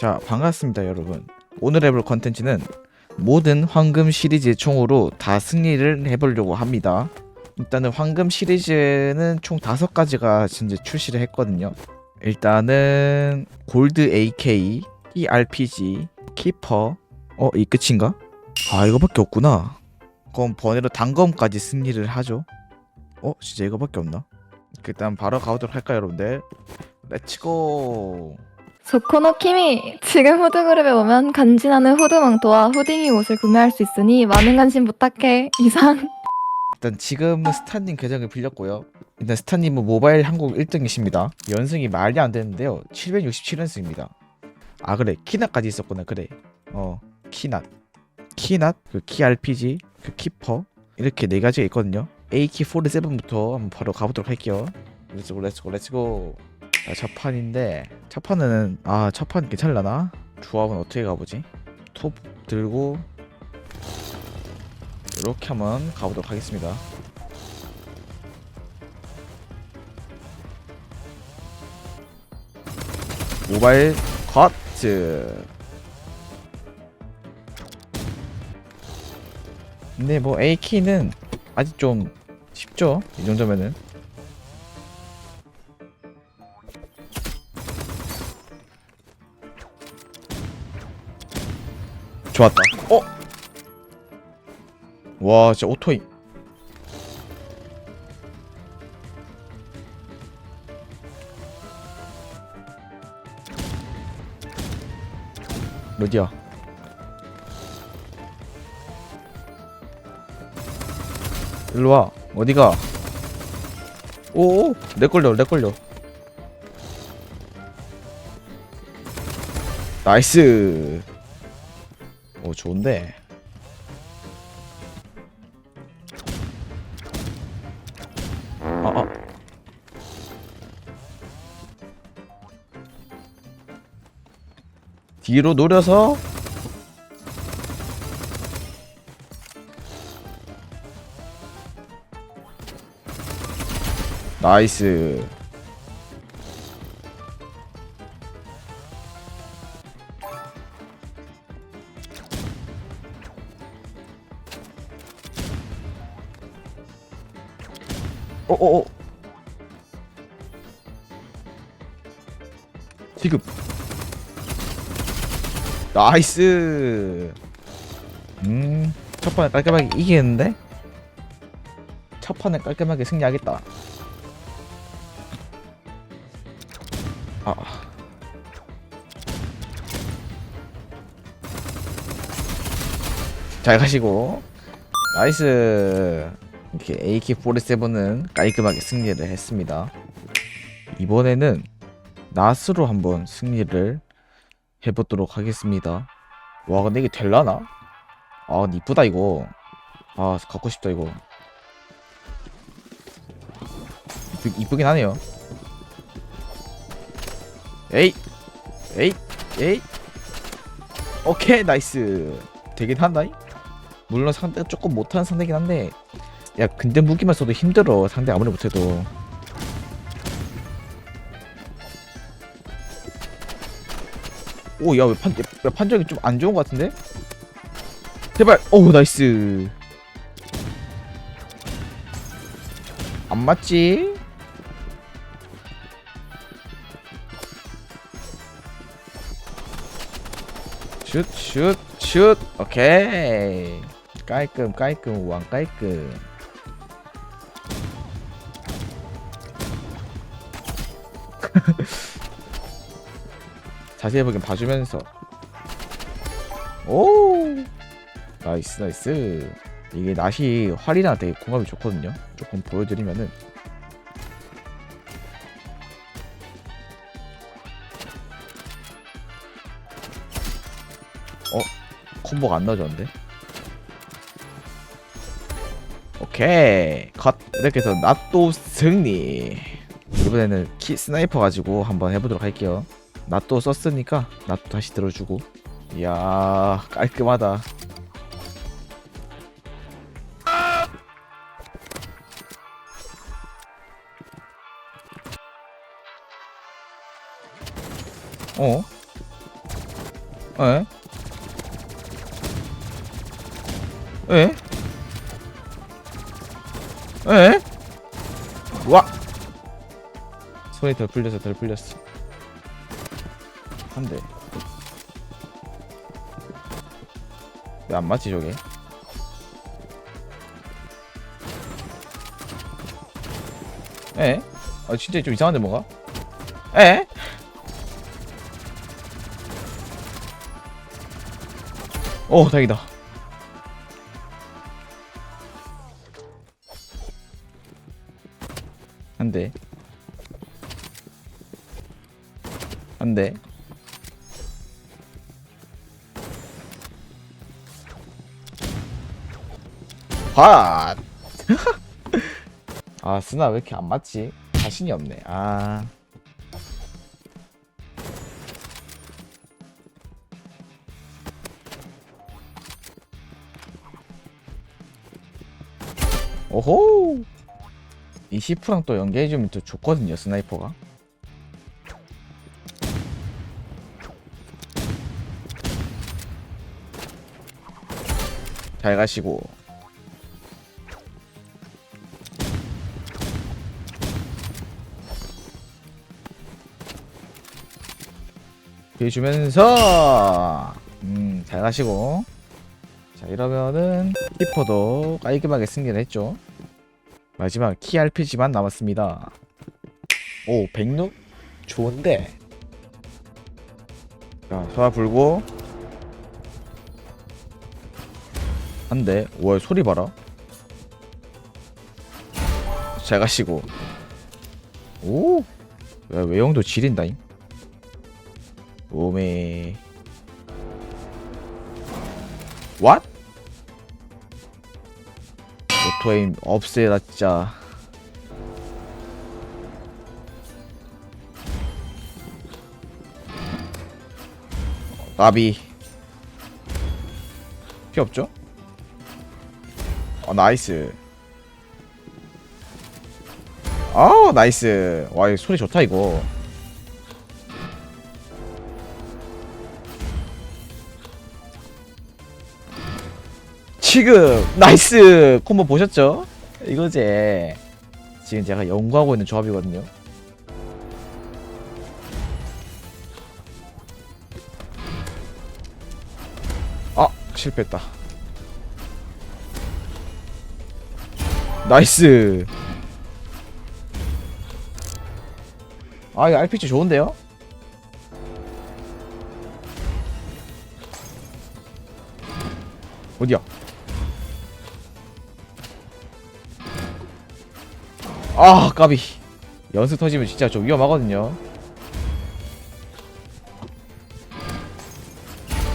자 반갑습니다 여러분. 오늘 해볼 컨텐츠는 모든 황금 시리즈 총으로 다 승리를 해보려고 합니다. 일단은 황금 시리즈는 총 다섯 가지가 현재 출시를 했거든요. 일단은 골드 AK, 이 RPG, 키퍼. 어 이 끝인가? 아 이거밖에 없구나. 그럼 번외로 단검까지 승리를 하죠. 어 진짜 이거밖에 없나? 일단 바로 가보도록 할까요 여러분들? 렛츠고 조코노 키미 지금 후드그룹에 오면 간지나는 후드망토와 후딩이 옷을 구매할 수 있으니 많은 관심 부탁해 이상 일단 지금 스타님 계정을 빌렸고요. 일단 스타님은 모바일 한국 1등이십니다. 연승이 말이 안 되는데요. 767연승입니다. 아 그래 키낫까지 있었구나 그래. 어 키낫, 키낫, 그 키 RPG, 그 키퍼 이렇게 네 가지가 있거든요. AK47부터 한번 바로 가보도록 할게요. 렛츠고 렛츠고 렛츠고. 자, 첫 판인데 첫 판은 아첫판 괜찮려나? 조합은 어떻게 가보지? 톱 들고 이렇게 한번 가보도록 하겠습니다. 모바일 커트. 근데 뭐 AK는 아직 좀 쉽죠? 이 정도면은. 좋았다. 어? 와 진짜 오토임 어디야? 일로와. 어디가? 오오 내 걸려 내 걸려. 나이스 오 좋은데. 아, 아. 뒤로 노려서. 나이스 어어어. 지금. 나이스. 음 첫 판에 깔끔하게 이기겠는데? 첫 판에 깔끔하게 승리하겠다. 아. 잘 가시고. 나이스 이렇게 AK47은 깔끔하게 승리를 했습니다. 이번에는 낫으로 한번 승리를 해보도록 하겠습니다. 와 근데 이게 될라나? 아 이쁘다 이거. 아 갖고 싶다 이거. 이쁘, 이쁘긴 하네요. 에이, 에이, 에이. 오케이 나이스. 되긴 한다잉. 물론 상대가 조금 못하는 상대긴 한데 야 근데 무기만 써도 힘들어. 상대 아무리 못해도. 오야왜 판, 야, 판정이 좀 안 좋은 것 같은데? 제발! 오 나이스! 안 맞지? 슛 슛 슛! 오케이. 깔끔 깔끔 우왕 깔끔 자세히 보긴 봐주면서. 오! 나이스 나이스. 이게 낫이 활이랑 되게 궁합이 좋거든요. 조금 보여드리면은. 어? 콤보가 안 넣어졌는데? 오케이. 컷. 이렇게 해서 낫도 승리. 이번에는 키 스나이퍼 가지고 한번 해보도록 할게요 낫도 썼으니까 낫도 다시 들어주고 이야 깔끔하다 어? 에? 에? 에? 와! 손이 덜 풀렸어, 덜 풀렸어. 한 대. 왜 안 맞지, 저게? 에? 아, 진짜 좀 이상한데, 뭐가? 에? 오, 다행이다. 한 대. 한 대. 핫! 아, 쓰나 왜 이렇게 안 맞지? 자신이 없네. 아. 오호! 이 시프랑 또 연계해주면 또 좋거든요, 스나이퍼가. 잘 가시고. 해주면서 음, 잘 가시고. 자 이러면은 히퍼도 깔끔하게 승리를 했죠. 마지막 키 RPG만 남았습니다. 오 백룩 좋은데. 자 소화 불고. 한대. 와 소리 봐라. 잘 가시고. 오 야, 외형도 지린다잉 오메 왓? 오토에임 없애라 진짜 나비. 피 없죠? 어 나이스. 아 나이스. 와 이거 소리 좋다 이거 지금 나이스 콤보 보셨죠? 이거지 지금 제가 연구하고 있는 조합이거든요 아 실패했다 나이스 아 이거 RPG 좋은데요? 어디야? 아 까비. 연습 터지면 진짜 좀 위험하거든요.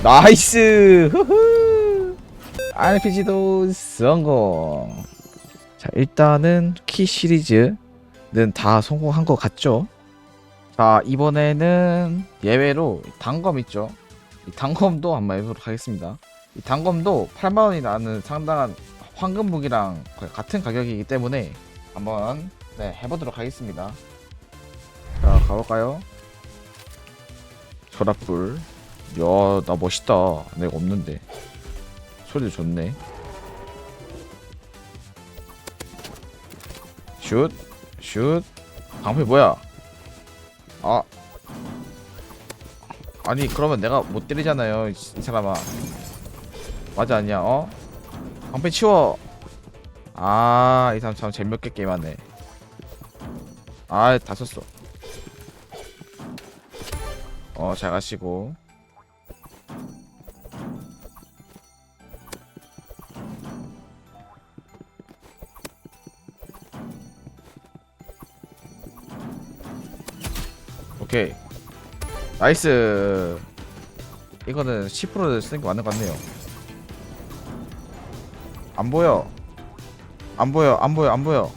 나이스! 후후! RPG도 성공. 자 일단은 키 시리즈는 다 성공한 것 같죠? 자 이번에는 예외로 단검 있죠? 이 단검도 한번 해보도록 하겠습니다. 이 단검도 8만원이 나는 상당한 황금 무기랑 같은 가격이기 때문에 한번 네 해보도록 하겠습니다. 자 가볼까요? 소라불. 야 나 멋있다. 내가 없는데 소리 좋네. 슛, 슛. 방패 뭐야? 아, 아니 그러면 내가 못 때리잖아요, 이 이 사람아. 맞아 아니야? 어? 방패 치워. 아, 이 사람 참 재미없게 게임하네. 아, 다 썼어. 어, 잘 가시고. 오케이. 나이스. 이거는 10% 쓰는 게 맞는 것 같네요. 안 보여. 안 보여, 안 보여, 안 보여.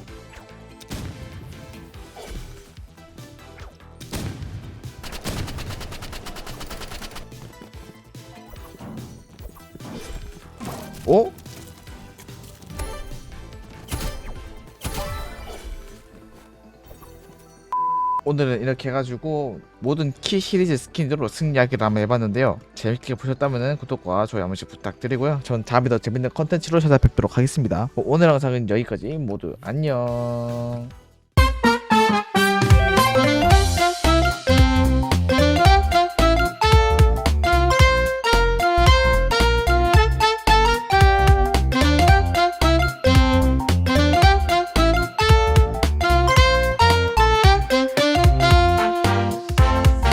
어? 오늘은 이렇게 해가지고 모든 키 시리즈 스킨으로 승리하기를 한번 해봤는데요. 재밌게 보셨다면 구독과 좋아요 한 번씩 부탁드리고요. 전 다음에 더 재밌는 컨텐츠로 찾아뵙도록 하겠습니다. 오늘 영상은 여기까지. 모두 안녕